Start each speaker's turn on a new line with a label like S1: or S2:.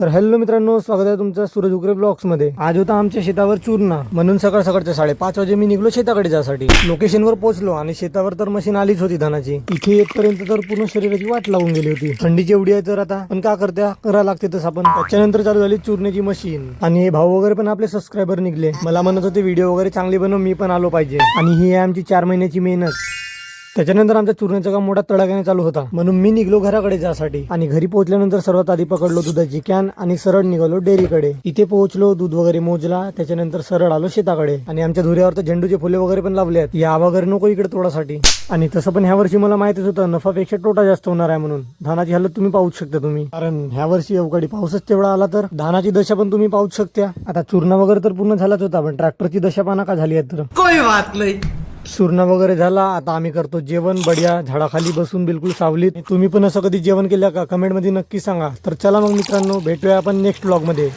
S1: तर हॅलो मित्रांनो स्वागत आहे तुमचं सूरज उकरे ब्लॉग्समध्ये आज होता आमच्या शेतावर चूर्ण. म्हणून सकाळ सकाळच्या साडेपाच वाजे मी निघलो शेताकडे जासाठी. लोकेशनवर पोहोचलो आणि शेतावर तर मशीन आलीच होती धानाची. इथे येतपर्यंत तर पूर्ण शरीराची वाट लागून गेली होती. थंडीची एवढी आहे तर आता पण का करत्या? करा लागते तसं आपण. त्याच्यानंतर चालू झाली चूर्ण्याची मशीन. आणि हे भाऊ वगैरे पण आपले सबस्क्रायबर निघले. मला म्हणत होते व्हिडिओ वगैरे चांगले बनव मी पण आलो पाहिजे. आणि ही आहे आमची चार महिन्याची मेहनत. त्याच्यानंतर आमच्या चुरण्याचा काम मोठा तडाख्याने चालू होता. म्हणून मी निघलो घराकडे जासाठी. आणि घरी पोहोचल्यानंतर सर्वात आधी पकडलो दुधाची कॅन आणि सरळ निघालो डेअरीकडे. इथे पोहोचलो दूध वगैरे मोजला त्याच्यानंतर सरळ आलो शेताकडे. आणि आमच्या धुऱ्यावर तर झेंडूचे फुले वगैरे पण लावले आहेत. या वगैरे नको इकडे तोडासाठी. आणि तसं पण ह्या वर्षी मला माहितीच होतं नफापेक्षा तोटा जास्त होणार आहे म्हणून. धानाची हालत तुम्ही पाहू शकता तुम्ही. कारण ह्या वर्षी अवकाळी पाऊसच तेवढा आला तर धानाची दशा पण तुम्ही पाहूच शकता आता चूर्ण वगैरे तर पूर्ण झालाच होता पण ट्रॅक्टरची दशा पाना का झाली आहे तर.
S2: बात
S1: सुरणा वगैरे झाला आता आम्ही करतो जेवण बढिया झाडाखाली बसून बिलकुल सावलीत. तुम्ही पण असं कधी जेवण केलं का? कमेंटमध्ये नक्की सांगा. तर चला मग मित्रांनो भेटूया आपण नेक्स्ट ब्लॉगमध्ये